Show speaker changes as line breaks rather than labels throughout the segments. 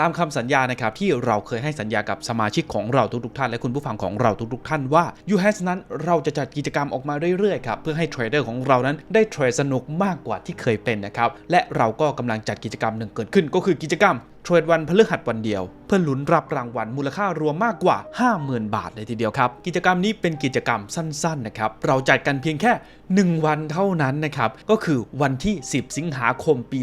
ตามคำสัญญานะครับที่เราเคยให้สัญญากับสมาชิกของเราทุกๆท่าน และคุณผู้ฟังของเราทุกๆท่านว่า u h a s นั้นเราจะจัดกิจกรรมออกมาเรื่อยๆครับเพื่อให้เทรดเดอร์ของเรานั้นได้เทรดสนุกมากกว่าที่เคยเป็นนะครับและเราก็กำลังจัดกิจกรรมหนึ่งเกิดขึ้นก็คือกิจกรรมเทรดวันพฤหัสวันเดียว เพื่อลุ้นรับรางวัลมูลค่ารวมมากกว่า 50,000 บาทเลยทีเดียวครับ กิจกรรมนี้เป็นกิจกรรมสั้นๆนะครับ เราจัดกันเพียงแค่ 1 วันเท่านั้นนะครับ ก็คือวันที่ 10 สิงหาคมปี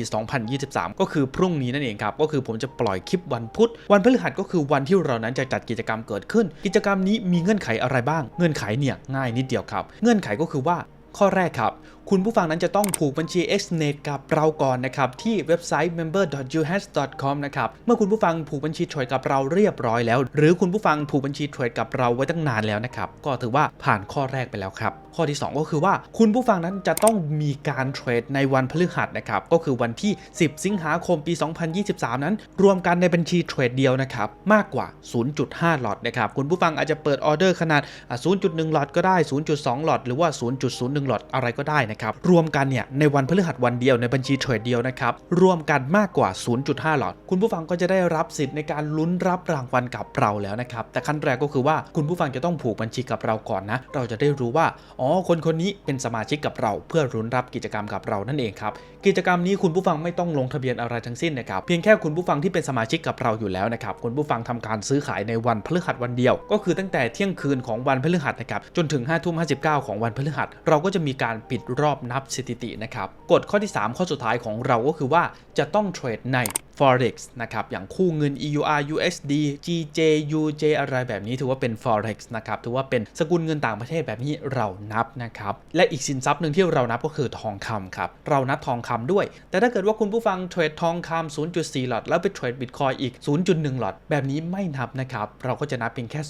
2023 ก็คือพรุ่งนี้นั่นเองครับ ก็คือผมจะปล่อยคลิปวันพุธ วันพฤหัสก็คือวันที่เรานั้นจะจัดกิจกรรมเกิดขึ้น กิจกรรมนี้มีเงื่อนไขอะไรบ้าง เงื่อนไขเนี่ยง่ายนิดเดียวครับ เงื่อนไขก็คือว่า ข้อแรกครับ คุณผู้ฟังนั้นจะต้องผูกบัญชี Xnet กับเราก่อนนะครับ ที่เว็บไซต์ member.uhas.com นะครับ เมื่อคุณผู้ฟังผูกบัญชีเทรดกับเราเรียบร้อยแล้ว หรือคุณผู้ฟังผูกบัญชีเทรดกับเราไว้ตั้งนานแล้วนะครับ ก็ถือว่าผ่านข้อแรกไปแล้วครับ ข้อที่ 2 ก็คือว่าคุณผู้ฟังนั้นจะต้องมีการเทรดในวันพฤหัสนะครับ ก็คือวันที่ 10 สิงหาคมปี 2023 นั้น รวมกันในบัญชีเทรดเดียวนะครับ มากกว่า 0.5 หลอตนะครับ คุณผู้ฟังอาจจะเปิดออเดอร์ขนาด 0.1 หลอตก็ได้ 0.2 หลอตหรือว่า 0.01หลอตอะไรก็ได้นะครับ รวมกันเนี่ยในวันพฤหัสวันเดียวในบัญชีเทรดเดียวนะครับ รวมกันมากกว่า 0.5 หลอตคุณผู้ฟังก็จะได้รับสิทธิ์ในการลุ้นรับรางวัลกับเราแล้วนะครับ แต่ขั้นแรกก็คือว่าคุณผู้ฟังจะต้องผูกบัญชีกับเราก่อนนะ เราจะได้รู้ว่า อ๋อ คนคนนี้เป็นสมาชิกกับเรา เพื่อรุ้นรับกิจกรรมกับเรานั่นเองครับ กิจกรรมนี้คุณผู้ฟังไม่ต้องลงทะเบียนอะไรทั้งสิ้นนะครับ เพียงแค่คุณผู้ฟังที่เป็นสมาชิกกับเราอยู่แล้วนะครับ คุณผู้ฟังทำการซื้อขายในวันพฤหัสวันเดียว ก็คือตั้งแต่เที่ยงคืนของวันพฤหัสนะครับ จนถึง5ทุ่ม59ของวันพฤหัส เราก็ก็จะมีการปิดรอบนับสถิตินะครับกฎข้อที่ 3 ข้อสุดท้ายของเราก็คือว่าจะต้องเทรดใน forex นะครับ อย่างคู่เงิน EUR USD GJ UJ อะไรแบบนี้ถือว่าเป็น forex นะครับ ถือว่าเป็นสกุลเงินต่างประเทศแบบนี้เรานับนะครับ และอีกสินทรัพย์หนึ่งที่เรานับก็คือทองคำครับ เรานับทองคำด้วย แต่ถ้าเกิดว่าคุณผู้ฟังเทรดทองคำ0.4 หลอตแล้วไปเทรดบิตคอยอีก 0.1 หลอตแบบนี้ไม่นับนะครับ เราก็จะนับเพียงแค่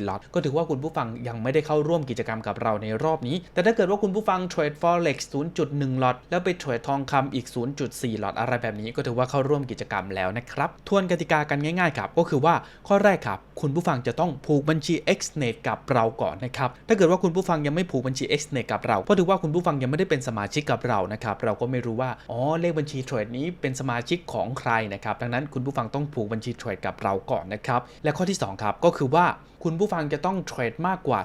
0.4 หลอตก็ถือว่าคุณผู้ฟังยังไม่ได้เข้าร่วมกิจกรรมกับเราในรอบนี้ แต่ถ้าเกิดว่าคุณผู้ฟังเทรด forex 0.1 หลอตแล้วไปเทรดทองคำอีก 0.4 หลอตอะไรแบบนี้ก็ถือว่าเข้าร่วมกิจกรรมแล้วนะครับ ทวนกติกากันง่ายๆครับ ก็คือว่าข้อแรกครับ คุณผู้ฟังจะต้องผูกบัญชี Xnet กับเราก่อนนะครับ ถ้าเกิดว่าคุณผู้ฟังยังไม่ผูกบัญชี Xnet กับเราก็ถือว่าคุณผู้ฟังยังไม่ได้เป็นสมาชิกกับเรานะครับ เราก็ไม่รู้ว่า อ๋อ เลขบัญชีเทรดนี้เป็นสมาชิกของใครนะครับ ดังนั้นคุณผู้ฟังต้องผูกบัญชีเทรดกับเราก่อนนะครับ และข้อที่2ครับ ก็คือว่า คุณผู้ฟังจะต้องเทรดมากกว่า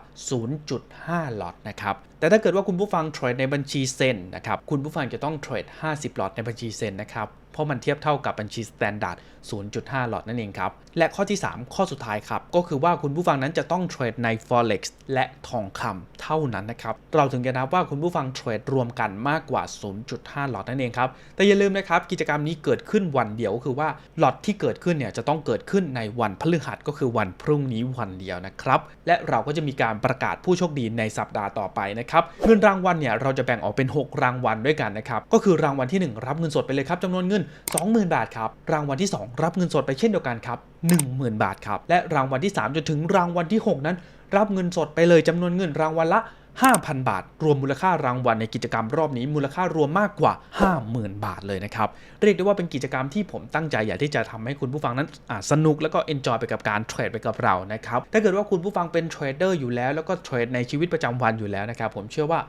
0.5หลอตนะครับ แต่ถ้าเกิดว่าคุณผู้ฟังเทรดในบัญชีเซนนะครับ คุณผู้ฟังจะต้องเทรด 50หลอตในบัญชีเซนนะครับ เพราะมันเทียบเท่ากับบัญชีสแตนดาร์ด 0.5หลอตนั่นเองครับ และข้อที่ 3 ข้อสุดท้ายครับ ก็คือว่าคุณผู้ฟังนั้นจะต้องเทรดใน forex และทองคำเท่านั้นนะครับ เราถึงจะนับว่าคุณผู้ฟังเทรดรวมกันมากกว่า 0.5หลอตนั่นเองครับ แต่อย่าลืมนะครับ กิจกรรมนี้เกิดขึ้นวันเดียวก็คือว่าหลอตที่เกิดขึ้นเนี่ยจะต้องเกิดขึ้นในวันพฤหัสก็คือวันพรุ่งนี้วันเดียวนะครับ และเราก็จะมีการประกาศผู้โชคดีในสัปดาห์ต่อไปนะครับ เงินรางวัลเนี่ยเราจะแบ่งออกเป็น 6 รางวัลด้วยกันนะครับ ก็คือรางวัลที่ 1 รับเงินสดไปเลยครับจำนวนเงิน 20,000 บาทครับ รางวัลที่ 2 รับเงินสดไปเช่นเดียวกันครับ10,000 บาทครับ และรางวัลที่3จนถึงรางวัลที่ 6 นั้น รับเงินสดไปเลยจำนวนเงินรางวัลละ 5,000 บาท รวมมูลค่ารางวัลในกิจกรรมรอบนี้ มูลค่ารวมมากกว่า 50,000 บาทเลยนะครับ เรียกได้ว่าเป็นกิจกรรมที่ผมตั้งใจอยากที่จะทำให้คุณผู้ฟังนั้นสนุกแล้วก็เอนจอยไปกับการเทรดไปกับเรานะครับถ้าเกิดว่าคุณผู้ฟังเป็นเทรดเดอร์อยู่แล้วแล้วก็เทรดในชีวิตประจำวันอยู่แล้วนะครับผมเชื่อว่า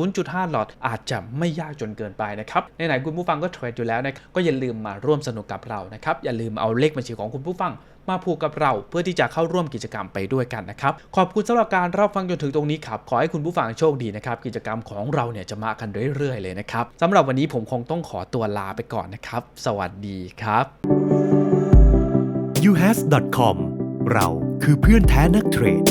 0.5 หลอตอาจจะไม่ยากจนเกินไปนะครับในไหนคุณผู้ฟังก็เทรดอยู่แล้วนะก็อย่าลืมมาร่วมสนุกกับเรานะครับอย่าลืมเอาเลขบัญชีของคุณผู้ฟัง มาผูกกับเรา เพื่อที่จะเข้าร่วมกิจกรรมไปด้วยกันนะครับ ขอบคุณสำหรับการรับฟังจนถึงตรงนี้ครับ ขอให้คุณผู้ฟังโชคดีนะครับ กิจกรรมของเราเนี่ยจะมากันเรื่อยๆ เลยนะครับสำหรับวันนี้ผมคงต้องขอตัวลาไปก่อนนะครับ สวัสดีครับ
uhas.com เราคือเพื่อนแท้นักเทรด